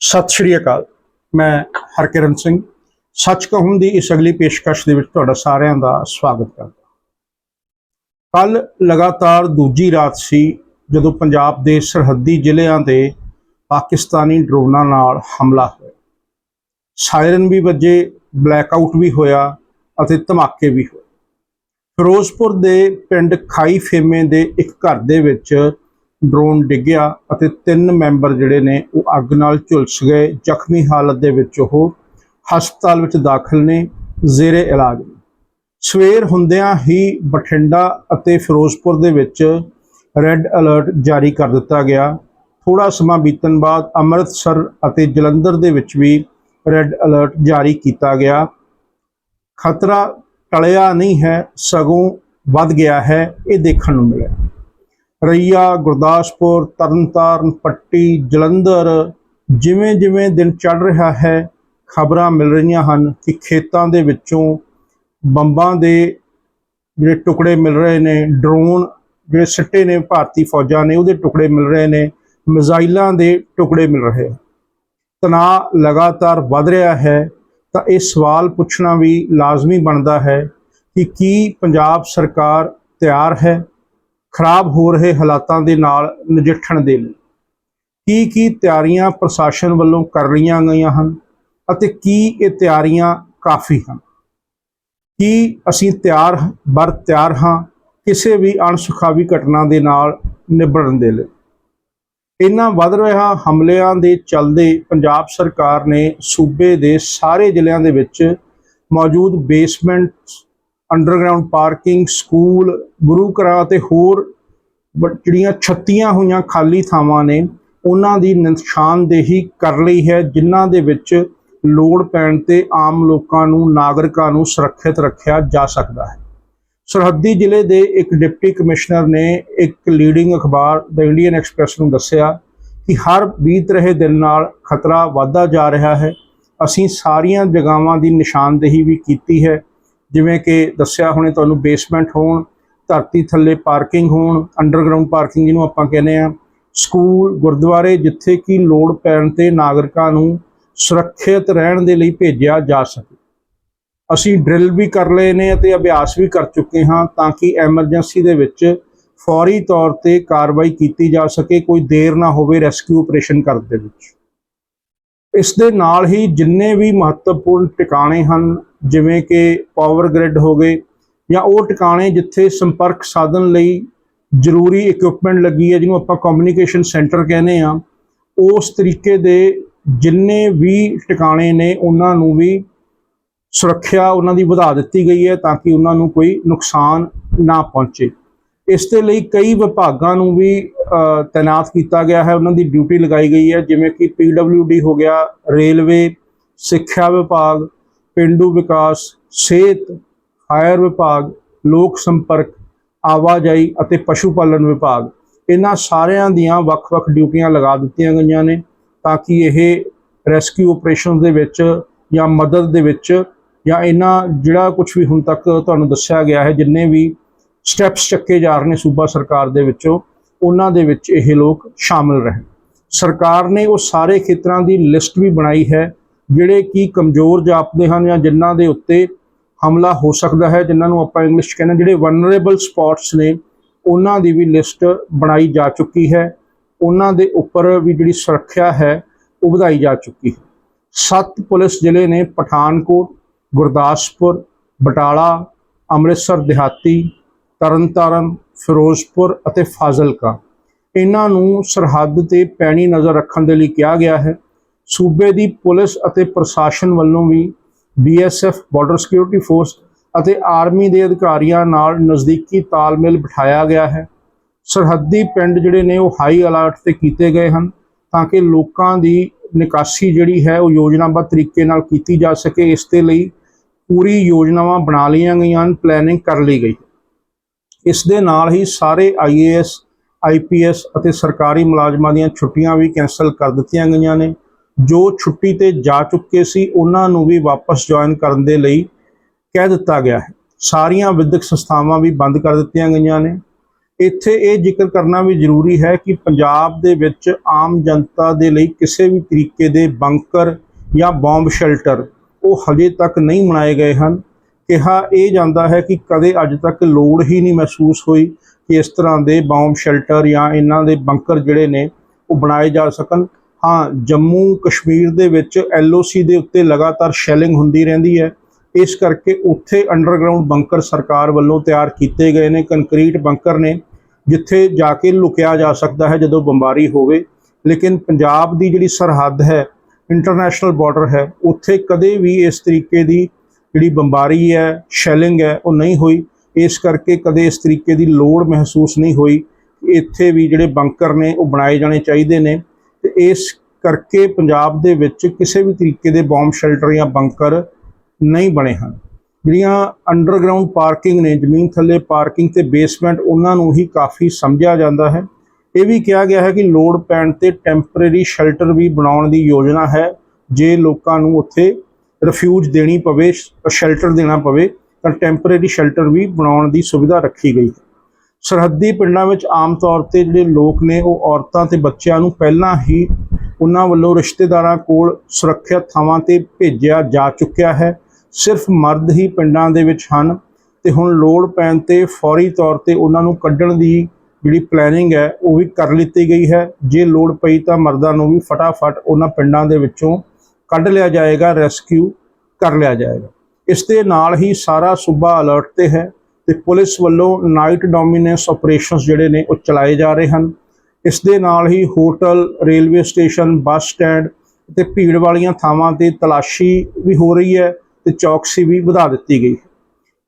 ਸਤਿ ਸ਼੍ਰੀ ਅਕਾਲ। ਮੈਂ ਹਰਕਿਰਨ ਸਿੰਘ। ਸੱਚ ਕਹੂੰ ਦੀ ਇਸ ਅਗਲੀ ਪੇਸ਼ਕਸ਼ ਦੇ ਵਿੱਚ ਤੁਹਾਡਾ ਸਾਰਿਆਂ ਦਾ ਸਵਾਗਤ ਕਰਦਾ ਕੱਲ ਲਗਾਤਾਰ ਦੂਜੀ ਰਾਤ ਸੀ ਜਦੋਂ ਪੰਜਾਬ ਦੇ ਸਰਹੱਦੀ ਜ਼ਿਲ੍ਹਿਆਂ 'ਤੇ ਪਾਕਿਸਤਾਨੀ ਡਰੋਨਾਂ ਨਾਲ ਹਮਲਾ ਹੋਇਆ। ਸਾਇਰਨ ਵੀ ਵੱਜੇ ਬਲੈਕ ਆਊਟ ਵੀ ਹੋਇਆ ਅਤੇ ਧਮਾਕੇ ਵੀ ਹੋਏ। ਫਿਰੋਜ਼ਪੁਰ ਦੇ ਪਿੰਡ ਖਾਈ ਫੇਮੇ ਦੇ ਇੱਕ ਘਰ ਦੇ ਵਿੱਚ ਡਰੋਨ ਡਿੱਗਿਆ ਅਤੇ ਤਿੰਨ ਮੈਂਬਰ ਜਿਹੜੇ ਨੇ ਉਹ ਅੱਗ ਨਾਲ ਝੁਲਸ ਗਏ। ਜ਼ਖਮੀ ਹਾਲਤ ਦੇ ਵਿੱਚ ਉਹ ਹਸਪਤਾਲ ਵਿੱਚ ਦਾਖਲ ਨੇ, ਜ਼ੇਰੇ ਇਲਾਜ ਸਵੇਰ ਹੁੰਦਿਆਂ ਹੀ ਬਠਿੰਡਾ ਅਤੇ ਫਿਰੋਜ਼ਪੁਰ ਦੇ ਵਿੱਚ ਰੈੱਡ ਅਲਰਟ ਜਾਰੀ ਕਰ ਦਿੱਤਾ ਗਿਆ। ਥੋੜਾ ਸਮਾਂ ਬੀਤਣ ਬਾਅਦ ਅੰਮ੍ਰਿਤਸਰ ਅਤੇ ਜਲੰਧਰ ਦੇ ਵਿੱਚ ਵੀ ਰੈੱਡ ਅਲਰਟ ਜਾਰੀ ਕੀਤਾ ਗਿਆ। ਖਤਰਾ ਟਲਿਆ ਨਹੀਂ ਹੈ, ਸਗੋਂ ਵੱਧ ਗਿਆ ਹੈ, ਇਹ ਦੇਖਣ ਨੂੰ ਮਿਲਿਆ। ਰਈਆ, ਗੁਰਦਾਸਪੁਰ, ਤਰਨਤਾਰਨ, ਪੱਟੀ, ਜਲੰਧਰ, ਜਿਵੇਂ ਜਿਵੇਂ ਦਿਨ ਚੜ ਰਿਹਾ ਹੈ, ਖਬਰਾਂ ਮਿਲ ਰਹੀਆਂ ਹਨ ਕਿ ਖੇਤਾਂ ਦੇ ਵਿੱਚੋਂ ਬੰਬਾਂ ਦੇ ਜਿਹੜੇ ਟੁਕੜੇ ਮਿਲ ਰਹੇ ਨੇ, ਡਰੋਨ ਜਿਹੜੇ ਸਿੱਟੇ ਨੇ ਭਾਰਤੀ ਫੌਜਾਂ ਨੇ, ਉਹਦੇ ਟੁਕੜੇ ਮਿਲ ਰਹੇ ਨੇ, ਮਿਜ਼ਾਈਲਾਂ ਦੇ ਟੁਕੜੇ ਮਿਲ ਰਹੇ ਤਣਾਅ ਲਗਾਤਾਰ ਵੱਧ ਰਿਹਾ ਹੈ, ਤਾਂ ਇਹ ਸਵਾਲ ਪੁੱਛਣਾ ਵੀ ਲਾਜ਼ਮੀ ਬਣਦਾ ਹੈ ਕਿ ਕੀ ਪੰਜਾਬ ਸਰਕਾਰ ਤਿਆਰ ਹੈ? ਖਰਾਬ ਹੋ ਰਹੇ ਹਾਲਾਤਾਂ ਦੇ ਨਾਲ ਨਜਿੱਠਣ ਦੇ ਲਈ। ਕੀ ਕੀ ਤਿਆਰੀਆਂ ਪ੍ਰਸ਼ਾਸਨ ਵੱਲੋਂ ਕਰ ਰਹੀਆਂ ਗਈਆਂ ਹਨ ਅਤੇ ਕੀ ਇਹ ਤਿਆਰੀਆਂ ਕਾਫੀ ਹਨ? ਕੀ ਅਸੀਂ ਤਿਆਰ ਬਰ ਤਿਆਰ ਹਾਂ ਕਿਸੇ ਵੀ ਅਣਸੁਖਾਵੀ ਘਟਨਾ ਦੇ ਨਾਲ ਨਿਬੜਨ ਦੇ ਲਈ? ਇਹਨਾਂ ਵੱਧ ਰਿਹਾ ਹਮਲਿਆਂ ਦੇ ਚੱਲਦੇ ਪੰਜਾਬ ਸਰਕਾਰ ਨੇ ਸੂਬੇ ਦੇ ਸਾਰੇ ਜ਼ਿਲ੍ਹਿਆਂ ਦੇ ਵਿੱਚ ਮੌਜੂਦ ਬੇਸਮੈਂਟਸ ਅੰਡਰਗਰਾਉਂਡ ਪਾਰਕਿੰਗ ਸਕੂਲ ਗੁਰੂ ਘਰਾਂ ਅਤੇ ਹੋਰ ਬ- ਜਿਹੜੀਆਂ ਛੱਤੀਆਂ ਹੋਈਆਂ ਖਾਲੀ ਥਾਵਾਂ ਨੇ, ਉਹਨਾਂ ਦੀ ਨਿਸ਼ਾਨਦੇਹੀ ਕਰ ਲਈ ਹੈ, ਜਿਨ੍ਹਾਂ ਦੇ ਵਿੱਚ ਲੋੜ ਪੈਣ ਤੇ ਆਮ ਲੋਕਾਂ ਨੂੰ, ਨਾਗਰਿਕਾਂ ਨੂੰ ਸੁਰੱਖਿਅਤ ਰੱਖਿਆ ਜਾ ਸਕਦਾ ਹੈ। ਸਰਹੱਦੀ ਜ਼ਿਲ੍ਹੇ ਦੇ ਇੱਕ ਡਿਪਟੀ ਕਮਿਸ਼ਨਰ ਨੇ ਇੱਕ ਲੀਡਿੰਗ ਅਖਬਾਰ ਦ ਇੰਡੀਅਨ ਐਕਸਪ੍ਰੈਸ ਨੂੰ ਦੱਸਿਆ ਕਿ ਹਰ ਬੀਤ ਰਹੇ ਦਿਨ ਨਾਲ ਖਤਰਾ ਵਧਦਾ ਜਾ ਰਿਹਾ ਹੈ। ਅਸੀਂ ਸਾਰੀਆਂ ਜਗ੍ਹਾਵਾਂ ਦੀ ਨਿਸ਼ਾਨਦੇਹੀ ਵੀ ਕੀਤੀ ਹੈ। ਜਿਵੇਂ ਕਿ ਦੱਸਿਆ ਹੁਣੇ ਤੁਹਾਨੂੰ ਬੇਸਮੈਂਟ ਹੋਣ, ਧਰਤੀ ਥੱਲੇ ਪਾਰਕਿੰਗ ਹੋਣ ਅੰਡਰਗਰਾਉਂਡ ਪਾਰਕਿੰਗ ਜਿਹਨੂੰ ਆਪਾਂ ਕਹਿੰਦੇ ਆ ਸਕੂਲ ਗੁਰਦੁਆਰੇ ਜਿੱਥੇ ਕਿ ਲੋੜ ਪੈਣ ਤੇ ਨਾਗਰਿਕਾਂ ਨੂੰ ਸੁਰੱਖਿਅਤ ਰਹਿਣ ਦੇ ਲਈ ਭੇਜਿਆ ਜਾ ਸਕੇ। ਅਸੀਂ ਡਰਿਲ ਵੀ ਕਰ ਲਏ ਨੇ ਅਤੇ ਅਭਿਆਸ ਵੀ ਕਰ ਚੁੱਕੇ ਹਾਂ ਤਾਂ ਕਿ ਐਮਰਜੈਂਸੀ ਦੇ ਵਿੱਚ ਫੌਰੀ ਤੌਰ ਤੇ ਕਾਰਵਾਈ ਕੀਤੀ ਜਾ ਸਕੇ, ਕੋਈ ਦੇਰ ਨਾ ਹੋਵੇ ਰੈਸਕਿਊ ਆਪਰੇਸ਼ਨ ਕਰਨ ਦੇ ਵਿੱਚ। ਇਸ ਦੇ ਨਾਲ ਹੀ ਜਿੰਨੇ ਵੀ ਮਹੱਤਵਪੂਰਨ ਟਿਕਾਣੇ ਹਨ ਜਿਵੇਂ ਕਿ ਪਾਵਰ ਗ੍ਰਿਡ ਹੋ ਗਏ ਜਾਂ ਉਹ ਟਿਕਾਣੇ ਜਿੱਥੇ ਸੰਪਰਕ ਸਾਧਨ ਲਈ ਜ਼ਰੂਰੀ ਇਕਵਿਪਮੈਂਟ ਲੱਗੀ ਹੈ, ਜਿਹਨੂੰ ਆਪਾਂ ਕਮਿਊਨੀਕੇਸ਼ਨ ਸੈਂਟਰ ਕਹਿੰਦੇ ਆ ਉਸ ਤਰੀਕੇ ਦੇ ਜਿੰਨੇ ਵੀ ਟਿਕਾਣੇ ਨੇ, ਉਹਨਾਂ ਨੂੰ ਵੀ ਸੁਰੱਖਿਆ ਉਹਨਾਂ ਦੀ ਵਧਾ ਦਿੱਤੀ ਗਈ ਹੈ ਤਾਂ ਕਿ ਉਹਨਾਂ ਨੂੰ ਕੋਈ ਨੁਕਸਾਨ ਨਾ ਪਹੁੰਚੇ। ਇਸ ਦੇ ਲਈ ਕਈ ਵਿਭਾਗਾਂ ਨੂੰ ਵੀ ਤਾਇਨਾਤ ਕੀਤਾ ਗਿਆ ਹੈ, ਉਹਨਾਂ ਦੀ ਡਿਊਟੀ ਲਗਾਈ ਗਈ ਹੈ, ਜਿਵੇਂ ਕਿ ਪੀਡਬਲਯੂਡੀ ਹੋ ਗਿਆ, ਰੇਲਵੇ, ਸਿੱਖਿਆ ਵਿਭਾਗ ਪਿੰਡੂ ਵਿਕਾਸ, ਸਿਹਤ ਫਾਇਰ ਵਿਭਾਗ, ਲੋਕ ਸੰਪਰਕ, ਆਵਾਜਾਈ ਅਤੇ ਪਸ਼ੂ ਪਾਲਣ ਵਿਭਾਗ। ਇਹਨਾਂ ਸਾਰਿਆਂ ਦੀਆਂ ਵੱਖ-ਵੱਖ ਡਿਊਟੀਆਂ ਲਗਾ ਦਿੱਤੀਆਂ ਗਈਆਂ ਨੇ ਤਾਂ ਕਿ ਇਹ ਰੈਸਕਿਊ ਆਪਰੇਸ਼ਨ ਦੇ ਵਿੱਚ ਜਾਂ ਮਦਦ ਦੇ ਵਿੱਚ ਜਾਂ ਇਹਨਾਂ ਜਿਹੜਾ ਕੁਝ ਵੀ ਹੁਣ ਤੱਕ ਤੁਹਾਨੂੰ ਦੱਸਿਆ ਗਿਆ ਹੈ, ਜਿੰਨੇ ਵੀ ਸਟੈਪਸ ਚੱਕੇ ਜਾ ਰਹੇ ਨੇ ਸੂਬਾ ਸਰਕਾਰ ਦੇ ਵਿੱਚੋਂ, ਉਹਨਾਂ ਦੇ ਵਿੱਚ ਇਹ ਲੋਕ ਸ਼ਾਮਲ ਰਹਿਣ। ਸਰਕਾਰ ਨੇ ਉਹ ਸਾਰੇ ਖੇਤਰਾਂ ਦੀ ਲਿਸਟ ਵੀ ਬਣਾਈ ਹੈ ਜਿਹੜੇ ਕਿ ਕਮਜ਼ੋਰ ਜਾਪਦੇ ਹਨ ਜਾਂ ਜਿਨ੍ਹਾਂ ਦੇ ਉੱਤੇ ਹਮਲਾ ਹੋ ਸਕਦਾ ਹੈ, ਜਿਨ੍ਹਾਂ ਨੂੰ ਆਪਾਂ ਇੰਗਲਿਸ਼ ਕਹਿੰਦੇ ਜਿਹੜੇ ਵਨਰੇਬਲ ਸਪੌਟਸ ਨੇ, ਉਹਨਾਂ ਦੀ ਵੀ ਲਿਸਟ ਬਣਾਈ ਜਾ ਚੁੱਕੀ ਹੈ। ਉਹਨਾਂ ਦੇ ਉੱਪਰ ਵੀ ਜਿਹੜੀ ਸੁਰੱਖਿਆ ਹੈ, ਉਹ ਵਧਾਈ ਜਾ ਚੁੱਕੀ ਹੈ। ਸੱਤ ਪੁਲਿਸ ਜ਼ਿਲ੍ਹੇ ਨੇ ਪਠਾਨਕੋਟ, ਗੁਰਦਾਸਪੁਰ, ਬਟਾਲਾ, ਅੰਮ੍ਰਿਤਸਰ, ਦਿਹਾਤੀ, ਤਰਨਤਾਰਨ, ਫਿਰੋਜ਼ਪੁਰ ਅਤੇ ਫਾਜ਼ਿਲਕਾ। ਇਹਨਾਂ ਨੂੰ ਸਰਹੱਦ ਤੇ ਪੈਣੀ ਨਜ਼ਰ ਰੱਖਣ ਦੇ ਲਈ ਕਿਹਾ ਗਿਆ ਹੈ। ਸੂਬੇ ਦੀ ਪੁਲਿਸ ਅਤੇ ਪ੍ਰਸ਼ਾਸਨ ਵੱਲੋਂ ਵੀ ਬੀਐਸਐਫ ਬਾਰਡਰ ਸਿਕਿਉਰਿਟੀ ਫੋਰਸ ਅਤੇ ਆਰਮੀ ਦੇ ਅਧਿਕਾਰੀਆਂ ਨਾਲ ਨਜ਼ਦੀਕੀ ਤਾਲਮੇਲ ਬਿਠਾਇਆ ਗਿਆ ਹੈ। ਸਰਹੱਦੀ ਪਿੰਡ ਜਿਹੜੇ ਨੇ ਉਹ ਹਾਈ ਅਲਰਟ ਤੇ ਕੀਤੇ ਗਏ ਹਨ ਤਾਂ ਕਿ ਲੋਕਾਂ ਦੀ ਨਿਕਾਸੀ ਜਿਹੜੀ ਹੈ ਉਹ ਯੋਜਨਾਬੱਧ ਤਰੀਕੇ ਨਾਲ ਕੀਤੀ ਜਾ ਸਕੇ। ਇਸ ਦੇ ਲਈ ਪੂਰੀ ਯੋਜਨਾਵਾਂ ਬਣਾ ਲਈਆਂ ਗਈਆਂ ਹਨ ਪਲੈਨਿੰਗ ਕਰ ਲਈ ਗਈ ਇਸ ਦੇ ਨਾਲ ਹੀ ਸਾਰੇ ਆਈਏਐਸ ਆਈਪੀਐਸ ਅਤੇ ਸਰਕਾਰੀ ਮੁਲਾਜ਼ਮਾਂ ਦੀਆਂ ਛੁੱਟੀਆਂ ਵੀ ਕੈਂਸਲ ਕਰ ਦਿੱਤੀਆਂ ਗਈਆਂ ਨੇ। ਜੋ ਛੁੱਟੀ ਤੇ ਜਾ ਚੁੱਕੇ ਸੀ, ਉਹਨਾਂ ਨੂੰ ਵੀ ਵਾਪਸ ਜੁਆਇਨ ਕਰਨ ਦੇ ਲਈ ਕਹਿ ਦਿੱਤਾ ਗਿਆ ਹੈ। ਸਾਰੀਆਂ ਵਿਦਿਅਕ ਸੰਸਥਾਵਾਂ ਵੀ ਬੰਦ ਕਰ ਦਿੱਤੀਆਂ ਗਈਆਂ ਨੇ। ਇੱਥੇ ਇਹ ਜ਼ਿਕਰ ਕਰਨਾ ਵੀ ਜ਼ਰੂਰੀ ਹੈ ਕਿ ਪੰਜਾਬ ਦੇ ਵਿੱਚ ਆਮ ਜਨਤਾ ਦੇ ਲਈ ਕਿਸੇ ਵੀ ਤਰੀਕੇ ਦੇ ਬੰਕਰ ਜਾਂ ਬੰਬ ਸ਼ੈਲਟਰ ਉਹ ਹਜੇ ਤੱਕ ਨਹੀਂ ਬਣਾਏ ਗਏ ਹਨ। ਕਿਹਾ ਇਹ ਜਾਂਦਾ ਹੈ ਕਿ ਕਦੇ ਅੱਜ ਤੱਕ ਲੋੜ ਹੀ ਨਹੀਂ ਮਹਿਸੂਸ ਹੋਈ ਕਿ ਇਸ ਤਰ੍ਹਾਂ ਦੇ ਬੰਬ ਸ਼ੈਲਟਰ ਜਾਂ ਇਹਨਾਂ ਦੇ ਬੰਕਰ ਜਿਹੜੇ ਨੇ ਉਹ ਬਣਾਏ ਜਾ ਸਕਣ। ਹਾਂ, ਜੰਮੂ ਕਸ਼ਮੀਰ ਦੇ ਵਿੱਚ ਐਲਓਸੀ ਦੇ ਉੱਤੇ ਲਗਾਤਾਰ ਸ਼ੈਲਿੰਗ ਹੁੰਦੀ ਰਹਿੰਦੀ ਹੈ। ਇਸ ਕਰਕੇ ਉੱਥੇ ਅੰਡਰਗਰਾਉਂਡ ਬੰਕਰ ਸਰਕਾਰ ਵੱਲੋਂ ਤਿਆਰ ਕੀਤੇ ਗਏ ਨੇ ਕੰਕਰੀਟ ਬੰਕਰ ਨੇ, ਜਿੱਥੇ ਜਾ ਕੇ ਲੁਕਿਆ ਜਾ ਸਕਦਾ ਹੈ ਜਦੋਂ ਬੰਬਾਰੀ ਹੋਵੇ। ਲੇਕਿਨ ਪੰਜਾਬ ਦੀ ਜਿਹੜੀ ਸਰਹੱਦ ਹੈ ਇੰਟਰਨੈਸ਼ਨਲ ਬਾਰਡਰ ਹੈ, ਉੱਥੇ ਕਦੇ ਵੀ ਇਸ ਤਰੀਕੇ ਦੀ ਜਿਹੜੀ ਬੰਬਾਰੀ ਹੈ ਸ਼ੈਲਿੰਗ ਹੈ, ਉਹ ਨਹੀਂ ਹੋਈ। ਇਸ ਕਰਕੇ ਕਦੇ ਇਸ ਤਰੀਕੇ ਦੀ ਲੋੜ ਮਹਿਸੂਸ ਨਹੀਂ ਹੋਈ। ਇੱਥੇ ਵੀ ਜਿਹੜੇ ਬੰਕਰ ਨੇ, ਉਹ ਬਣਾਏ ਜਾਣੇ ਚਾਹੀਦੇ ਨੇ। ਤੇ ਇਸ ਕਰਕੇ ਪੰਜਾਬ ਦੇ ਵਿੱਚ ਕਿਸੇ ਵੀ ਤਰੀਕੇ ਦੇ ਬੰਬ ਸ਼ੈਲਟਰ ਜਾਂ ਬੰਕਰ ਨਹੀਂ ਬਣੇ ਹਨ। ਜਿਹੜੀਆਂ ਅੰਡਰਗਰਾਉਂਡ ਪਾਰਕਿੰਗ ਨੇ, ਜ਼ਮੀਨ ਥੱਲੇ ਪਾਰਕਿੰਗ ਤੇ ਬੇਸਮੈਂਟ ਉਹਨਾਂ ਨੂੰ ਹੀ ਕਾਫੀ ਸਮਝਿਆ ਜਾਂਦਾ ਹੈ। ਇਹ ਵੀ ਕਿਹਾ ਗਿਆ ਹੈ ਕਿ ਲੋਡ ਪੈਣ ਤੇ ਟੈਂਪਰੇਰੀ ਸ਼ੈਲਟਰ ਵੀ ਬਣਾਉਣ ਦੀ ਯੋਜਨਾ ਹੈ, ਜੇ ਲੋਕਾਂ ਨੂੰ ਉੱਥੇ ਰਿਫਿਊਜ ਦੇਣੀ ਪਵੇ ਸ਼ੈਲਟਰ ਦੇਣਾ ਪਵੇ, ਤਾਂ ਟੈਂਪਰੇਰੀ ਸ਼ੈਲਟਰ ਵੀ ਬਣਾਉਣ ਦੀ ਸੁਵਿਧਾ ਰੱਖੀ ਗਈ ਹੈ। ਸਰਹੱਦੀ ਪਿੰਡਾਂ ਵਿੱਚ ਆਮ ਤੌਰ ਤੇ ਜਿਹੜੇ ਲੋਕ ਨੇ ਉਹ ਔਰਤਾਂ ਤੇ ਬੱਚਿਆਂ ਨੂੰ ਪਹਿਲਾਂ ਹੀ ਉਹਨਾਂ ਵੱਲੋਂ ਰਿਸ਼ਤੇਦਾਰਾਂ ਕੋਲ ਸੁਰੱਖਿਅਤ ਥਾਵਾਂ ਤੇ ਭੇਜਿਆ ਜਾ ਚੁੱਕਿਆ ਹੈ। ਸਿਰਫ ਮਰਦ ਹੀ ਪਿੰਡਾਂ ਦੇ ਵਿੱਚ ਹਨ ਤੇ ਹੁਣ ਲੋੜ ਪੈਣ ਤੇ ਫੌਰੀ ਤੌਰ ਤੇ ਉਹਨਾਂ ਨੂੰ ਕੱਢਣ ਦੀ ਜਿਹੜੀ ਪਲੈਨਿੰਗ ਹੈ, ਉਹ ਵੀ ਕਰ ਲਿੱਤੀ ਗਈ ਹੈ। ਜੇ ਲੋੜ ਪਈ ਤਾਂ ਮਰਦਾਂ ਨੂੰ ਵੀ ਫਟਾਫਟ ਉਹਨਾਂ ਪਿੰਡਾਂ ਦੇ ਵਿੱਚੋਂ ਕੱਢ ਲਿਆ ਜਾਏਗਾ ਰੈਸਕਿਊ ਕਰ ਲਿਆ ਜਾਏਗਾ। ਇਸ ਦੇ ਨਾਲ ਹੀ ਸਾਰਾ ਸੂਬਾ ਅਲਰਟ ਤੇ ਹੈ। ਤੇ ਪੁਲਿਸ ਵੱਲੋਂ ਨਾਈਟ ਡੋਮੀਨੈਂਸ ਆਪਰੇਸ਼ਨਸ ਜਿਹੜੇ ਨੇ ਉਹ ਚਲਾਏ ਜਾ ਰਹੇ ਹਨ। ਇਸ ਦੇ ਨਾਲ ਹੀ hotel, railway station, bus stand ਤੇ ਭੀੜ ਵਾਲੀਆਂ ਥਾਵਾਂ ਤੇ ਤਲਾਸ਼ੀ ਵੀ ਹੋ ਰਹੀ ਹੈ ਤੇ ਚੌਕਸੀ ਵੀ ਵਧਾ ਦਿੱਤੀ ਗਈ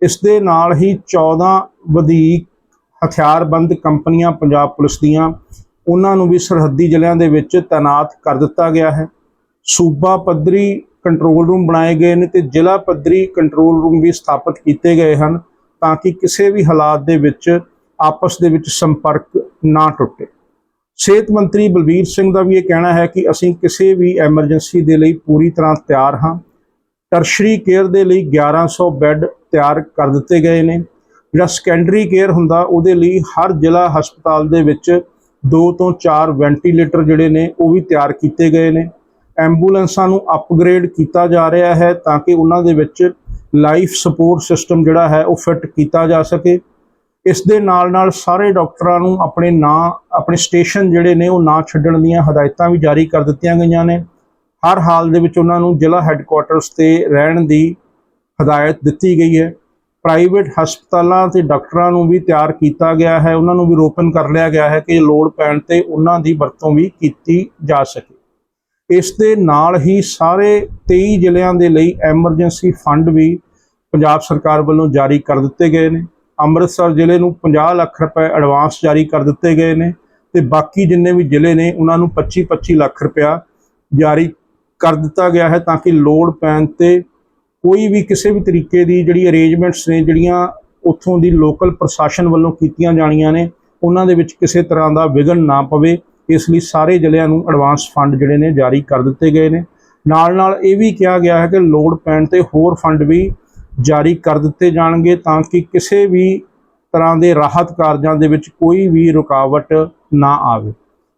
ਇਸ ਦੇ ਨਾਲ ਹੀ 14 ਵਧੀਕ ਹਥਿਆਰਬੰਦ ਕੰਪਨੀਆਂ ਪੰਜਾਬ ਪੁਲਿਸ ਦੀਆਂ, ਉਹਨਾਂ ਨੂੰ ਵੀ ਸਰਹੱਦੀ ਜ਼ਿਲ੍ਹਿਆਂ ਦੇ ਵਿੱਚ ਤਾਇਨਾਤ ਕਰ ਦਿੱਤਾ ਗਿਆ ਹੈ। ਸੂਬਾ ਪੱਧਰੀ ਕੰਟਰੋਲ ਰੂਮ ਬਣਾਏ ਗਏ ਨੇ ਤੇ ਜ਼ਿਲ੍ਹਾ ਪੱਧਰੀ ਕੰਟਰੋਲ ਰੂਮ ਵੀ ਸਥਾਪਿਤ ਕੀਤੇ ਗਏ ਹਨ। ਤਾਂ ਕਿ ਕਿਸੇ ਵੀ ਹਾਲਾਤ ਦੇ ਵਿੱਚ ਆਪਸ ਦੇ ਵਿੱਚ ਸੰਪਰਕ ਨਾ ਟੁੱਟੇ। ਸਿਹਤ ਮੰਤਰੀ ਬਲਬੀਰ ਸਿੰਘ ਦਾ ਵੀ ਇਹ ਕਹਿਣਾ ਹੈ ਕਿ ਅਸੀਂ ਕਿਸੇ ਵੀ ਐਮਰਜੈਂਸੀ ਦੇ ਲਈ ਪੂਰੀ ਤਰ੍ਹਾਂ ਤਿਆਰ ਹਾਂ। ਟਰਸ਼ਰੀ ਕੇਅਰ ਦੇ ਲਈ 1100 ਬੈੱਡ ਤਿਆਰ ਕਰ ਦਿੱਤੇ ਗਏ ਨੇ। ਜਿਹੜਾ ਸੈਕੰਡਰੀ ਕੇਅਰ ਹੁੰਦਾ, ਉਹਦੇ ਲਈ ਹਰ ਜ਼ਿਲ੍ਹਾ ਹਸਪਤਾਲ ਦੇ ਵਿੱਚ 2 ਤੋਂ 4 ਵੈਂਟੀਲੇਟਰ ਜਿਹੜੇ ਨੇ, ਉਹ ਵੀ ਤਿਆਰ ਕੀਤੇ ਗਏ ਨੇ। ਐਂਬੂਲੈਂਸਾਂ ਨੂੰ ਅਪਗ੍ਰੇਡ ਕੀਤਾ ਜਾ ਰਿਹਾ ਹੈ ਤਾਂ ਕਿ ਉਹਨਾਂ ਦੇ ਵਿੱਚ ਲਾਈਫ ਸਪੋਰਟ ਸਿਸਟਮ ਜਿਹੜਾ ਹੈ ਉਹ ਫਿੱਟ ਕੀਤਾ ਜਾ ਸਕੇ। ਇਸ ਦੇ ਨਾਲ ਨਾਲ ਸਾਰੇ ਡਾਕਟਰਾਂ ਨੂੰ ਆਪਣੇ ਨਾਂ, ਆਪਣੇ ਸਟੇਸ਼ਨ ਜਿਹੜੇ ਨੇ ਉਹ ਨਾ ਛੱਡਣ ਦੀਆਂ ਹਦਾਇਤਾਂ ਵੀ ਜਾਰੀ ਕਰ ਦਿੱਤੀਆਂ ਗਈਆਂ ਨੇ। ਹਰ ਹਾਲ ਦੇ ਵਿੱਚ ਉਹਨਾਂ ਨੂੰ ਜ਼ਿਲ੍ਹਾ ਹੈੱਡਕੁਆਟਰਸ ਤੇ ਰਹਿਣ ਦੀ ਹਦਾਇਤ ਦਿੱਤੀ ਗਈ ਹੈ। ਪ੍ਰਾਈਵੇਟ ਹਸਪਤਾਲਾਂ ਤੇ ਡਾਕਟਰਾਂ ਨੂੰ ਵੀ ਤਿਆਰ ਕੀਤਾ ਗਿਆ ਹੈ। ਉਹਨਾਂ ਨੂੰ ਵੀ ਰੋਪਨ ਕਰ ਲਿਆ ਗਿਆ ਹੈ ਕਿ ਲੋੜ ਪੈਣ ਤੇ ਉਹਨਾਂ ਦੀ ਵਰਤੋਂ ਵੀ ਕੀਤੀ ਜਾ ਸਕੇ। ਇਸ ਦੇ ਨਾਲ ਹੀ ਸਾਰੇ 23 ਜ਼ਿਲ੍ਹਿਆਂ ਦੇ ਲਈ ਐਮਰਜੈਂਸੀ ਫੰਡ ਵੀ ਪੰਜਾਬ ਸਰਕਾਰ ਵੱਲੋਂ ਜਾਰੀ ਕਰ ਦਿੱਤੇ ਗਏ ਨੇ। ਅੰਮ੍ਰਿਤਸਰ ਜ਼ਿਲ੍ਹੇ ਨੂੰ 50 ਲੱਖ ਰੁਪਏ ਐਡਵਾਂਸ ਜਾਰੀ ਕਰ ਦਿੱਤੇ ਗਏ ਨੇ ਤੇ ਬਾਕੀ ਜਿੰਨੇ ਵੀ ਜ਼ਿਲ੍ਹੇ ਨੇ, ਉਹਨਾਂ ਨੂੰ 25-25 ਲੱਖ ਰੁਪਇਆ ਜਾਰੀ ਕਰ ਦਿੱਤਾ ਗਿਆ ਹੈ ਤਾਂ ਕਿ ਲੋੜ ਪੈਣ ਤੇ ਕੋਈ ਵੀ ਕਿਸੇ ਵੀ ਤਰੀਕੇ ਦੀ ਜਿਹੜੀ ਅਰੇਂਜਮੈਂਟਸ ਨੇ, ਜਿਹੜੀਆਂ ਉੱਥੋਂ ਦੀ ਲੋਕਲ ਪ੍ਰਸ਼ਾਸਨ ਵੱਲੋਂ ਕੀਤੀਆਂ ਜਾਣੀਆਂ ਨੇ, ਉਹਨਾਂ ਦੇ ਵਿੱਚ ਕਿਸੇ ਤਰ੍ਹਾਂ ਦਾ ਵਿਘਨ ਨਾ ਪਵੇ। ਇਸ ਲਈ ਸਾਰੇ ਜ਼ਿਲ੍ਹਿਆਂ ਨੂੰ ਐਡਵਾਂਸ ਫੰਡ ਜਿਹੜੇ ਨੇ ਜਾਰੀ ਕਰ ਦਿੱਤੇ ਗਏ ਨੇ। ਨਾਲ ਨਾਲ ਇਹ ਵੀ ਕਿਹਾ ਗਿਆ ਹੈ ਕਿ ਲੋੜ ਪੈਣ ਤੇ ਹੋਰ ਫੰਡ ਵੀ ਜਾਰੀ ਕਰ ਦਿੱਤੇ ਜਾਣਗੇ ਤਾਂ ਕਿ ਕਿਸੇ ਵੀ ਤਰ੍ਹਾਂ ਦੇ ਰਾਹਤ ਕਾਰਜਾਂ ਦੇ ਵਿੱਚ ਕੋਈ ਵੀ ਰੁਕਾਵਟ ਨਾ ਆਵੇ।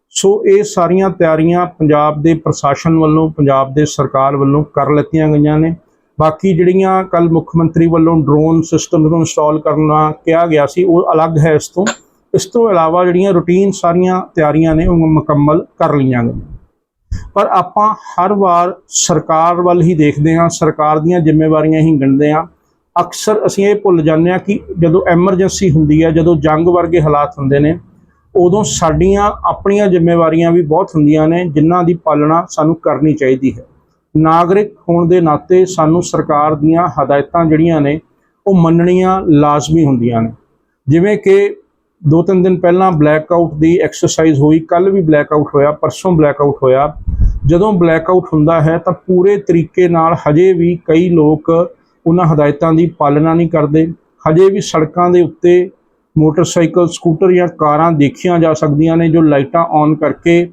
ਸੋ ਇਹ ਸਾਰੀਆਂ ਤਿਆਰੀਆਂ ਪੰਜਾਬ ਦੇ ਪ੍ਰਸ਼ਾਸਨ ਵੱਲੋਂ, ਪੰਜਾਬ ਦੇ ਸਰਕਾਰ ਵੱਲੋਂ ਕਰ ਲਿੱਤੀਆਂ ਗਈਆਂ ਨੇ। ਬਾਕੀ ਜਿਹੜੀਆਂ ਕੱਲ ਮੁੱਖ ਮੰਤਰੀ ਵੱਲੋਂ ਡਰੋਨ ਸਿਸਟਮ ਨੂੰ ਇੰਸਟਾਲ ਕਰਨਾ ਕਿਹਾ ਗਿਆ ਸੀ, ਉਹ ਅਲੱਗ ਹੈ ਇਸ ਤੋਂ। ਇਸ ਤੋਂ ਇਲਾਵਾ ਜਿਹੜੀਆਂ ਰੂਟੀਨ ਸਾਰੀਆਂ ਤਿਆਰੀਆਂ ਨੇ, ਉਹ ਮੁਕੰਮਲ ਕਰ ਲਈਆਂ ਗਈਆਂ ਪਰ ਆਪਾਂ ਹਰ ਵਾਰ ਸਰਕਾਰ ਵੱਲ ਹੀ ਦੇਖਦੇ ਹਾਂ, ਸਰਕਾਰ ਦੀਆਂ ਜ਼ਿੰਮੇਵਾਰੀਆਂ ਹੀ ਗਿਣਦੇ ਹਾਂ। ਅਕਸਰ ਅਸੀਂ ਇਹ ਭੁੱਲ ਜਾਂਦੇ ਹਾਂ ਕਿ ਜਦੋਂ ਐਮਰਜੈਂਸੀ ਹੁੰਦੀ ਹੈ, ਜਦੋਂ ਜੰਗ ਵਰਗੇ ਹਾਲਾਤ ਹੁੰਦੇ ਨੇ, ਉਦੋਂ ਸਾਡੀਆਂ ਆਪਣੀਆਂ ਜ਼ਿੰਮੇਵਾਰੀਆਂ ਵੀ ਬਹੁਤ ਹੁੰਦੀਆਂ ਨੇ, ਜਿਨ੍ਹਾਂ ਦੀ ਪਾਲਣਾ ਸਾਨੂੰ ਕਰਨੀ ਚਾਹੀਦੀ ਹੈ। ਨਾਗਰਿਕ ਹੋਣ ਦੇ ਨਾਤੇ ਸਾਨੂੰ ਸਰਕਾਰ ਦੀਆਂ ਹਦਾਇਤਾਂ ਜਿਹੜੀਆਂ ਨੇ, ਉਹ ਮੰਨਣੀਆਂ ਲਾਜ਼ਮੀ ਹੁੰਦੀਆਂ ਨੇ। ਜਿਵੇਂ ਕਿ ਦੋ ਤਿੰਨ ਦਿਨ ਪਹਿਲਾਂ ਬਲੈਕ ਆਊਟ ਦੀ ਐਕਸਰਸਾਈਜ਼ ਹੋਈ ਕੱਲ ਵੀ ਬਲੈਕ ਆਊਟ ਹੋਇਆ, ਪਰਸੋਂ ਬਲੈਕ ਆਊਟ ਹੋਇਆ। ਜਦੋਂ ਬਲੈਕ ਆਊਟ ਹੁੰਦਾ ਹੈ ਤਾਂ ਪੂਰੇ ਤਰੀਕੇ ਨਾਲ ਹਜੇ ਵੀ ਕਈ ਲੋਕ ਉਹਨਾਂ ਹਦਾਇਤਾਂ ਦੀ ਪਾਲਣਾ ਨਹੀਂ ਕਰਦੇ। ਹਜੇ ਵੀ ਸੜਕਾਂ ਦੇ ਉੱਤੇ ਮੋਟਰਸਾਈਕਲ, ਸਕੂਟਰ ਜਾਂ ਕਾਰਾਂ ਦੇਖੀਆਂ ਜਾ ਸਕਦੀਆਂ ਨੇ ਜੋ ਲਾਈਟਾਂ ਔਨ ਕਰਕੇ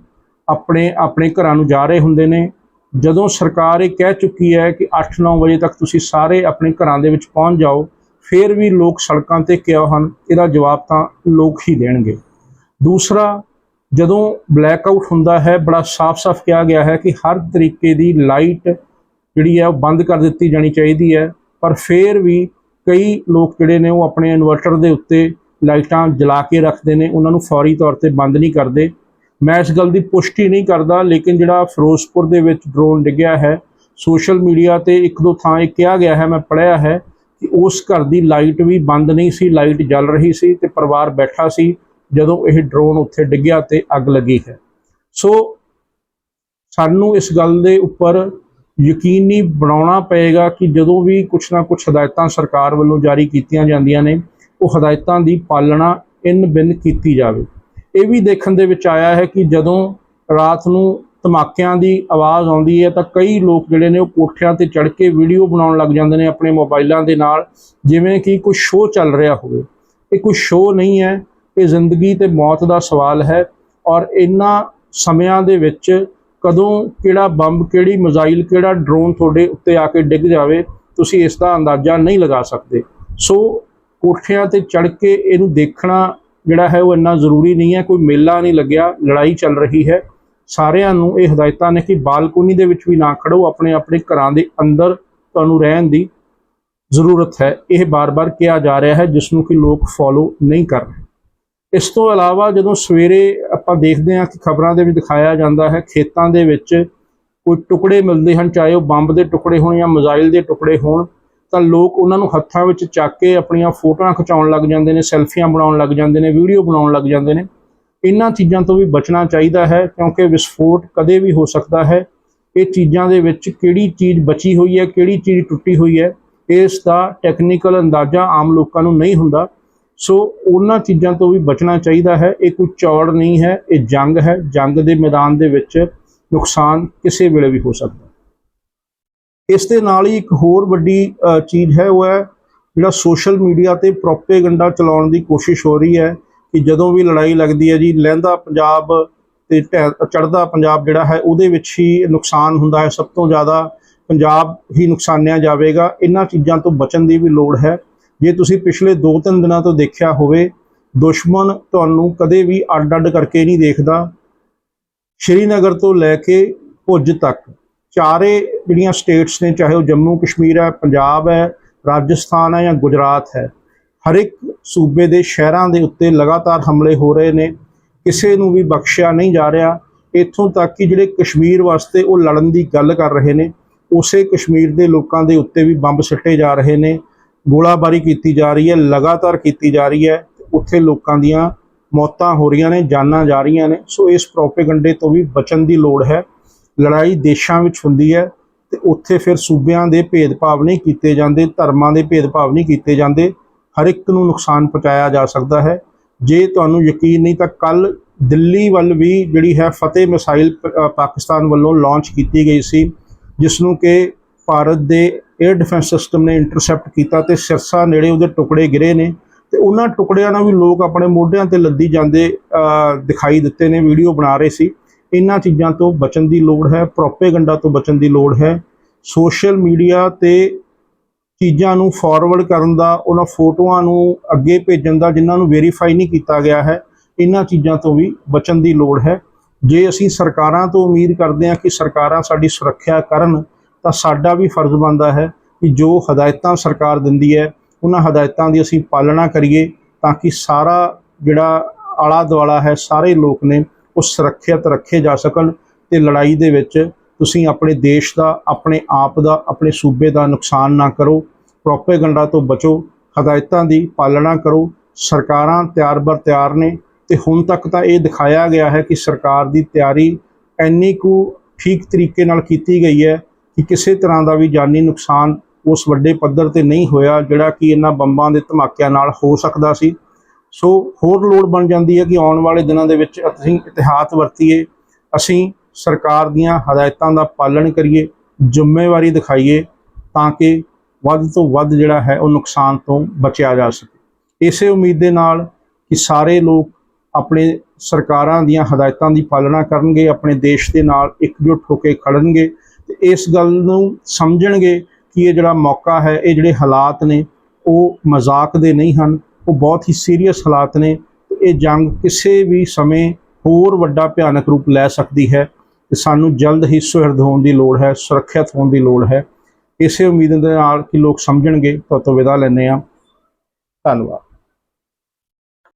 ਆਪਣੇ ਆਪਣੇ ਘਰਾਂ ਨੂੰ ਜਾ ਰਹੇ ਹੁੰਦੇ ਨੇ। ਜਦੋਂ ਸਰਕਾਰ ਇਹ ਕਹਿ ਚੁੱਕੀ ਹੈ ਕਿ 8-9 ਵਜੇ ਤੱਕ ਤੁਸੀਂ ਸਾਰੇ ਆਪਣੇ ਘਰਾਂ ਦੇ ਵਿੱਚ ਪਹੁੰਚ ਜਾਓ ਫਿਰ ਵੀ ਲੋਕ ਸੜਕਾਂ ਤੇ ਕਿਉਂ ਹਨ, ਇਹਦਾ ਜਵਾਬ ਤਾਂ ਲੋਕ ਹੀ ਦੇਣਗੇ। ਦੂਸਰਾ, ਜਦੋਂ ਬਲੈਕ ਆਊਟ ਹੁੰਦਾ ਹੈ, ਬੜਾ ਸਾਫ਼-ਸਾਫ਼ ਕਿਹਾ ਗਿਆ ਹੈ ਕਿ ਹਰ ਤਰੀਕੇ ਦੀ ਲਾਈਟ ਜਿਹੜੀ ਹੈ ਉਹ ਬੰਦ ਕਰ ਦਿੱਤੀ ਜਾਣੀ ਚਾਹੀਦੀ ਹੈ, ਪਰ ਫਿਰ ਵੀ ਕਈ ਲੋਕ ਜਿਹੜੇ ਨੇ ਉਹ ਆਪਣੇ ਇਨਵਰਟਰ ਦੇ ਉੱਤੇ ਲਾਈਟਾਂ ਜਲਾ ਕੇ ਰੱਖਦੇ ਨੇ, ਉਹਨਾਂ ਨੂੰ ਫੌਰੀ ਤੌਰ ਤੇ ਬੰਦ ਨਹੀਂ ਕਰਦੇ। ਮੈਂ ਇਸ ਗੱਲ ਦੀ ਪੁਸ਼ਟੀ ਨਹੀਂ ਕਰਦਾ, ਲੇਕਿਨ ਜਿਹੜਾ ਫਿਰੋਜ਼ਪੁਰ ਦੇ ਵਿੱਚ ਡਰੋਨ ਡਿੱਗਿਆ ਹੈ, ਸੋਸ਼ਲ ਮੀਡੀਆ ਤੇ ਇੱਕ ਦੋ ਥਾਂ ਇਹ ਕਿਹਾ ਗਿਆ ਹੈ, ਮੈਂ ਪੜ੍ਹਿਆ ਹੈ ਕਿ ਉਸ ਘਰ ਦੀ ਲਾਈਟ ਵੀ ਬੰਦ ਨਹੀਂ ਸੀ, ਲਾਈਟ ਜਲ ਰਹੀ ਸੀ ਤੇ ਪਰਿਵਾਰ ਬੈਠਾ ਸੀ ਜਦੋਂ ਇਹ ਡਰੋਨ ਉੱਥੇ ਡਿੱਗਿਆ ਤੇ ਅੱਗ ਲੱਗੀ ਹੈ। ਸੋ ਸਾਨੂੰ ਇਸ ਗੱਲ ਦੇ ਉੱਪਰ ਯਕੀਨੀ ਬਣਾਉਣਾ ਪਏਗਾ ਕਿ ਜਦੋਂ ਵੀ ਕੁਛ ਨਾ ਕੁਛ ਹਦਾਇਤਾਂ ਸਰਕਾਰ ਵੱਲੋਂ ਜਾਰੀ ਕੀਤੀਆਂ ਜਾਂਦੀਆਂ ਨੇ, ਉਹ ਹਦਾਇਤਾਂ ਦੀ ਪਾਲਣਾ ਇਨ ਬਿਨ ਕੀਤੀ ਜਾਵੇ। ਇਹ ਵੀ ਦੇਖਣ ਦੇ ਵਿੱਚ ਆਇਆ ਹੈ ਕਿ ਜਦੋਂ ਰਾਤ ਨੂੰ ਧਮਾਕਿਆਂ ਦੀ ਆਵਾਜ਼ ਆਉਂਦੀ ਹੈ ਤਾਂ ਕਈ ਲੋਕ ਜਿਹੜੇ ਨੇ ਉਹ ਕੋਠਿਆਂ ਤੇ ਚੜ੍ਹ ਕੇ ਵੀਡੀਓ ਬਣਾਉਣ ਲੱਗ ਜਾਂਦੇ ਨੇ ਆਪਣੇ ਮੋਬਾਈਲਾਂ ਦੇ ਨਾਲ, ਜਿਵੇਂ ਕਿ ਕੋਈ ਸ਼ੋਅ ਚੱਲ ਰਿਹਾ ਹੋਵੇ। ਇਹ ਕੋਈ ਸ਼ੋਅ ਨਹੀਂ ਹੈ, ਇਹ ਜ਼ਿੰਦਗੀ ਤੇ ਮੌਤ ਦਾ ਸਵਾਲ ਹੈ ਔਰ ਇਨ੍ਹਾਂ ਸਮਿਆਂ ਦੇ ਵਿੱਚ ਕਦੋਂ ਕਿਹੜਾ ਬੰਬ, ਕਿਹੜੀ ਮਿਜ਼ਾਈਲ, ਕਿਹੜਾ ਡਰੋਨ ਤੁਹਾਡੇ ਉੱਤੇ ਆ ਕੇ ਡਿੱਗ ਜਾਵੇ, ਤੁਸੀਂ ਇਸ ਦਾ ਅੰਦਾਜ਼ਾ ਨਹੀਂ ਲਗਾ ਸਕਦੇ। ਸੋ ਕੋਠਿਆਂ ਤੇ ਚੜ੍ਹ ਕੇ ਇਹਨੂੰ ਦੇਖਣਾ ਜਿਹੜਾ ਹੈ ਉਹ ਇੰਨਾ ਜ਼ਰੂਰੀ ਨਹੀਂ ਹੈ, ਕੋਈ ਮੇਲਾ ਨਹੀਂ ਲੱਗਿਆ, ਲੜਾਈ ਚੱਲ ਰਹੀ ਹੈ। ਸਾਰਿਆਂ ਨੂੰ ਇਹ ਹਦਾਇਤਾਂ ਨੇ ਕਿ ਬਾਲਕੋਨੀ ਦੇ ਵਿੱਚ ਵੀ ਨਾ ਖੜੋ, ਆਪਣੇ ਆਪਣੇ ਘਰਾਂ ਦੇ ਅੰਦਰ ਤੁਹਾਨੂੰ ਰਹਿਣ ਦੀ ਜ਼ਰੂਰਤ ਹੈ। ਇਹ ਬਾਰ-ਬਾਰ ਕਿਹਾ ਜਾ ਰਿਹਾ ਹੈ, ਜਿਸ ਨੂੰ ਕਿ ਲੋਕ ਫੋਲੋ ਨਹੀਂ ਕਰ ਰਹੇ। ਇਸ ਤੋਂ ਇਲਾਵਾ ਜਦੋਂ ਸਵੇਰੇ ਆਪਾਂ ਦੇਖਦੇ ਹਾਂ ਕਿ ਖਬਰਾਂ ਦੇ ਵਿੱਚ ਦਿਖਾਇਆ ਜਾਂਦਾ ਹੈ, ਖੇਤਾਂ ਦੇ ਵਿੱਚ ਕੋਈ ਟੁਕੜੇ ਮਿਲਦੇ ਹਨ, ਚਾਹੇ ਉਹ ਬੰਬ ਦੇ ਟੁਕੜੇ ਹੋਣ ਜਾਂ ਮਿਜ਼ਾਈਲ ਦੇ ਟੁਕੜੇ ਹੋਣ, ਤਾਂ ਲੋਕ ਉਹਨਾਂ ਨੂੰ ਹੱਥਾਂ ਵਿੱਚ ਚੱਕ ਕੇ ਆਪਣੀਆਂ ਫੋਟੋਆਂ ਖਿਚਾਉਣ ਲੱਗ ਜਾਂਦੇ ਨੇ, ਸੈਲਫੀਆਂ ਬਣਾਉਣ ਲੱਗ ਜਾਂਦੇ ਨੇ, ਵੀਡੀਓ ਬਣਾਉਣ ਲੱਗ ਜਾਂਦੇ ਨੇ। ਇਹਨਾਂ ਚੀਜ਼ਾਂ ਤੋਂ ਵੀ ਬਚਣਾ ਚਾਹੀਦਾ ਹੈ, ਕਿਉਂਕਿ ਵਿਸਫੋਟ ਕਦੇ ਵੀ ਹੋ ਸਕਦਾ ਹੈ। ਇਹ ਚੀਜ਼ਾਂ ਦੇ ਵਿੱਚ ਕਿਹੜੀ ਚੀਜ਼ ਬਚੀ ਹੋਈ ਹੈ, ਕਿਹੜੀ ਚੀਜ਼ ਟੁੱਟੀ ਹੋਈ ਹੈ, ਇਸ ਦਾ ਟੈਕਨੀਕਲ ਅੰਦਾਜ਼ਾ ਆਮ ਲੋਕਾਂ ਨੂੰ ਨਹੀਂ ਹੁੰਦਾ। ਸੋ ਉਹਨਾਂ ਚੀਜ਼ਾਂ ਤੋਂ ਵੀ ਬਚਣਾ ਚਾਹੀਦਾ ਹੈ। ਇਹ ਕੋਈ ਚੌੜ ਨਹੀਂ ਹੈ, ਇਹ ਜੰਗ ਹੈ। ਜੰਗ ਦੇ ਮੈਦਾਨ ਦੇ ਵਿੱਚ ਨੁਕਸਾਨ ਕਿਸੇ ਵੇਲੇ ਵੀ ਹੋ ਸਕਦਾ। ਇਸ ਦੇ ਨਾਲ ਹੀ ਇੱਕ ਹੋਰ ਵੱਡੀ ਚੀਜ਼ ਹੈ, ਉਹ ਹੈ ਜਿਹੜਾ ਸੋਸ਼ਲ ਮੀਡੀਆ ਤੇ ਪ੍ਰੋਪੇਗੈਂਡਾ ਚਲਾਉਣ ਦੀ ਕੋਸ਼ਿਸ਼ ਹੋ ਰਹੀ ਹੈ। ਕਿ ਜਦੋਂ ਵੀ ਲੜਾਈ ਲੱਗਦੀ ਹੈ ਜੀ, ਲਹਿੰਦਾ ਪੰਜਾਬ ਤੇ ਚੜਦਾ ਪੰਜਾਬ ਜਿਹੜਾ ਹੈ, ਉਹਦੇ ਵਿੱਚ ਹੀ ਨੁਕਸਾਨ ਹੁੰਦਾ ਹੈ। ਸਭ ਤੋਂ ਜ਼ਿਆਦਾ ਪੰਜਾਬ ਹੀ ਨੁਕਸਾਨਿਆ ਜਾਵੇਗਾ। ਇਹਨਾਂ ਚੀਜ਼ਾਂ ਤੋਂ ਬਚਣ ਦੀ ਵੀ ਲੋੜ ਹੈ। ਜੇ ਤੁਸੀਂ ਪਿਛਲੇ 2-3 ਦਿਨਾਂ ਤੋਂ ਦੇਖਿਆ ਹੋਵੇ, ਦੁਸ਼ਮਣ ਤੁਹਾਨੂੰ ਕਦੇ ਵੀ ਅੱਡ-ਅੱਡ ਕਰਕੇ ਨਹੀਂ ਦੇਖਦਾ। ਸ਼੍ਰੀਨਗਰ ਤੋਂ ਲੈ ਕੇ ਭੁੱਜ ਤੱਕ ਚਾਰੇ ਜਿਹੜੀਆਂ ਸਟੇਟਸ ਨੇ, ਚਾਹੇ ਉਹ ਜੰਮੂ ਕਸ਼ਮੀਰ ਹੈ, ਪੰਜਾਬ ਹੈ, ਰਾਜਸਥਾਨ ਹੈ ਜਾਂ ਗੁਜਰਾਤ ਹੈ, ਹਰ ਇੱਕ ਸੂਬੇ ਦੇ ਸ਼ਹਿਰਾਂ ਦੇ ਉੱਤੇ ਲਗਾਤਾਰ ਹਮਲੇ ਹੋ ਰਹੇ ਨੇ। ਕਿਸੇ ਨੂੰ ਵੀ ਬਖਸ਼ਿਆ ਨਹੀਂ ਜਾ ਰਿਹਾ। ਇੱਥੋਂ ਤੱਕ ਕਿ ਜਿਹੜੇ ਕਸ਼ਮੀਰ ਵਾਸਤੇ ਉਹ ਲੜਨ ਦੀ ਗੱਲ ਕਰ ਰਹੇ ਨੇ, ਉਸੇ ਕਸ਼ਮੀਰ ਦੇ ਲੋਕਾਂ ਦੇ ਉੱਤੇ ਵੀ ਬੰਬ ਸਿੱਟੇ ਜਾ ਰਹੇ ਨੇ। ਗੋਲਾਬਾਰੀ ਕੀਤੀ ਜਾ ਰਹੀ ਹੈ, ਲਗਾਤਾਰ ਕੀਤੀ ਜਾ ਰਹੀ ਹੈ। ਉੱਥੇ ਲੋਕਾਂ ਦੀਆਂ ਮੌਤਾਂ ਹੋ ਰਹੀਆਂ ਨੇ, ਜਾਨਾਂ ਜਾ ਰਹੀਆਂ ਨੇ। ਸੋ ਇਸ ਪ੍ਰੋਪੇਗੰਡੇ ਤੋਂ ਵੀ ਬਚਣ ਦੀ ਲੋੜ ਹੈ। ਲੜਾਈ ਦੇਸ਼ਾਂ ਵਿੱਚ ਹੁੰਦੀ ਹੈ ਤੇ ਉੱਥੇ ਫਿਰ ਸੂਬਿਆਂ ਦੇ ਭੇਦਭਾਵ ਨਹੀਂ ਕੀਤੇ ਜਾਂਦੇ, ਧਰਮਾਂ ਦੇ ਭੇਦਭਾਵ ਨਹੀਂ ਕੀਤੇ ਜਾਂਦੇ। ਹਰ ਇੱਕ ਨੂੰ ਨੁਕਸਾਨ ਪਹੁੰਚਾਇਆ ਜਾ ਸਕਦਾ ਹੈ। ਜੇ ਤੁਹਾਨੂੰ ਯਕੀਨ ਨਹੀਂ, ਤਾਂ ਕੱਲ ਦਿੱਲੀ ਵੱਲ ਵੀ ਜਿਹੜੀ ਹੈ ਫਤਿਹ ਮਿਸਾਈਲ ਪ- ਪਾਕਿਸਤਾਨ ਵੱਲੋਂ ਲਾਂਚ ਕੀਤੀ ਗਈ ਸੀ, ਜਿਸ ਨੂੰ ਕਿ ਭਾਰਤ ਦੇ 에ਅਰ ਡਿਫੈਂਸ ਸਿਸਟਮ ਨੇ ਇੰਟਰਸੈਪਟ ਕੀਤਾ ਤੇ ਸਿਰਸਾ ਨੇੜੇ ਉਹਦੇ ਟੁਕੜੇ ਗਿਰੇ ਨੇ ਤੇ ਉਹਨਾਂ ਟੁਕੜਿਆਂ ਨਾਲ ਵੀ ਲੋਕ ਆਪਣੇ ਮੋਢਿਆਂ ਤੇ ਲੱਦੀ ਜਾਂਦੇ ਦਿਖਾਈ ਦਿੱਤੇ ਨੇ, ਵੀਡੀਓ ਬਣਾ ਰਹੇ ਸੀ। ਇਹਨਾਂ ਚੀਜ਼ਾਂ ਤੋਂ ਬਚਣ ਦੀ ਲੋੜ ਹੈ, ਪ੍ਰੋਪੇਗੈਂਡਾ ਤੋਂ ਬਚਣ ਦੀ ਲੋੜ ਹੈ। ਸੋਸ਼ਲ ਮੀਡੀਆ ਤੇ ਚੀਜ਼ਾਂ ਨੂੰ ਫਾਰਵਰਡ ਕਰਨ ਦਾ, ਉਹਨਾਂ ਫੋਟੋਆਂ ਨੂੰ ਅੱਗੇ ਭੇਜਣ ਦਾ, ਜਿਨ੍ਹਾਂ ਨੂੰ ਵੈਰੀਫਾਈ ਨਹੀਂ ਕੀਤਾ ਗਿਆ ਹੈ, ਇਹਨਾਂ ਚੀਜ਼ਾਂ ਤੋਂ ਵੀ ਬਚਣ ਦੀ ਲੋੜ ਹੈ। ਜੇ ਅਸੀਂ ਸਰਕਾਰਾਂ ਤੋਂ ਉਮੀਦ ਕਰਦੇ ਹਾਂ ਕਿ ਸਰਕਾਰਾਂ ਸਾਡੀ ਸੁਰੱਖਿਆ ਕਰਨ, ਤਾਂ ਸਾਡਾ ਵੀ ਫਰਜ਼ ਬਣਦਾ ਹੈ ਕਿ ਜੋ ਹਦਾਇਤਾਂ ਸਰਕਾਰ ਦਿੰਦੀ ਹੈ, ਉਹਨਾਂ ਹਦਾਇਤਾਂ ਦੀ ਅਸੀਂ ਪਾਲਣਾ ਕਰੀਏ, ਤਾਂ ਕਿ ਸਾਰਾ ਜਿਹੜਾ ਆਲਾ ਦੁਆਲਾ ਹੈ, ਸਾਰੇ ਲੋਕ ਨੇ, ਉਹ ਸੁਰੱਖਿਅਤ ਰੱਖੇ ਜਾ ਸਕਣ ਤੇ ਲੜਾਈ ਦੇ ਵਿੱਚ ਤੁਸੀਂ ਆਪਣੇ ਦੇਸ਼ ਦਾ, ਆਪਣੇ ਆਪ ਦਾ, ਆਪਣੇ ਸੂਬੇ ਦਾ ਨੁਕਸਾਨ ਨਾ ਕਰੋ, ਪ੍ਰੋਪੇਗੈਂਡਾ ਤੋਂ ਬਚੋ, ਹਦਾਇਤਾਂ ਦੀ ਪਾਲਣਾ ਕਰੋ, ਸਰਕਾਰਾਂ ਤਿਆਰ ਬਰ ਤਿਆਰ ਨੇ ਤੇ ਹੁਣ ਤੱਕ ਤਾਂ ਇਹ ਦਿਖਾਇਆ ਗਿਆ ਹੈ ਕਿ ਸਰਕਾਰ ਦੀ ਤਿਆਰੀ ਇੰਨੀ ਕੁ ਠੀਕ ਤਰੀਕੇ ਨਾਲ ਕੀਤੀ ਗਈ ਹੈ ਕਿ ਕਿਸੇ ਤਰ੍ਹਾਂ ਦਾ ਵੀ ਜਾਨੀ ਨੁਕਸਾਨ ਉਸ ਵੱਡੇ ਪੱਧਰ ਤੇ ਨਹੀਂ ਹੋਇਆ, ਜਿਹੜਾ ਕਿ ਇਹਨਾਂ ਬੰਬਾਂ ਦੇ ਧਮਾਕਿਆਂ ਨਾਲ ਹੋ ਸਕਦਾ ਸੀ। ਸੋ ਹੋਰ ਲੋੜ ਬਣ ਜਾਂਦੀ ਹੈ ਕਿ ਆਉਣ ਵਾਲੇ ਦਿਨਾਂ ਦੇ ਵਿੱਚ ਅਸੀਂ ਇਤਿਹਾਸ ਵਰਤੀਏ, ਅਸੀਂ ਸਰਕਾਰ ਦੀਆਂ ਹਦਾਇਤਾਂ ਦਾ ਪਾਲਣ ਕਰੀਏ, ਜ਼ਿੰਮੇਵਾਰੀ ਦਿਖਾਈਏ ਤਾਂ ਕਿ ਵੱਧ ਤੋਂ ਵੱਧ ਜਿਹੜਾ ਹੈ ਉਹ ਨੁਕਸਾਨ ਤੋਂ ਬਚਿਆ ਜਾ ਸਕੇ। ਇਸੇ ਉਮੀਦ ਦੇ ਨਾਲ ਕਿ ਸਾਰੇ ਲੋਕ ਆਪਣੇ ਸਰਕਾਰਾਂ ਦੀਆਂ ਹਦਾਇਤਾਂ ਦੀ ਪਾਲਣਾ ਕਰਨਗੇ, ਆਪਣੇ ਦੇਸ਼ ਦੇ ਨਾਲ ਇਕਜੁੱਟ ਹੋ ਕੇ ਖੜਨਗੇ ਤੇ ਇਸ ਗੱਲ ਨੂੰ ਸਮਝਣਗੇ ਕਿ ਇਹ ਜਿਹੜਾ ਮੌਕਾ ਹੈ, ਇਹ ਜਿਹੜੇ ਹਾਲਾਤ ਨੇ, ਉਹ ਮਜ਼ਾਕ ਦੇ ਨਹੀਂ ਹਨ, ਉਹ ਬਹੁਤ ਹੀ ਸੀਰੀਅਸ ਹਾਲਾਤ ਨੇ ਇਹ ਜੰਗ ਕਿਸੇ ਵੀ ਸਮੇਂ ਹੋਰ ਵੱਡਾ ਭਿਆਨਕ ਰੂਪ ਲੈ ਸਕਦੀ ਹੈ। ਤੇ ਸਾਨੂੰ ਜਲਦ ਹੀ ਸੁਹਿਰਦ ਹੋਣ ਦੀ ਲੋੜ ਹੈ, ਸੁਰੱਖਿਅਤ ਹੋਣ ਦੀ ਲੋੜ ਹੈ। ਇਸੇ ਉਮੀਦ ਦੇ ਨਾਲ ਕਿ ਲੋਕ ਸਮਝਣਗੇ ਤੋਂ ਤੋਂ ਵਿਦਾ ਲੈਂਦੇ ਹਾਂ। ਧੰਨਵਾਦ।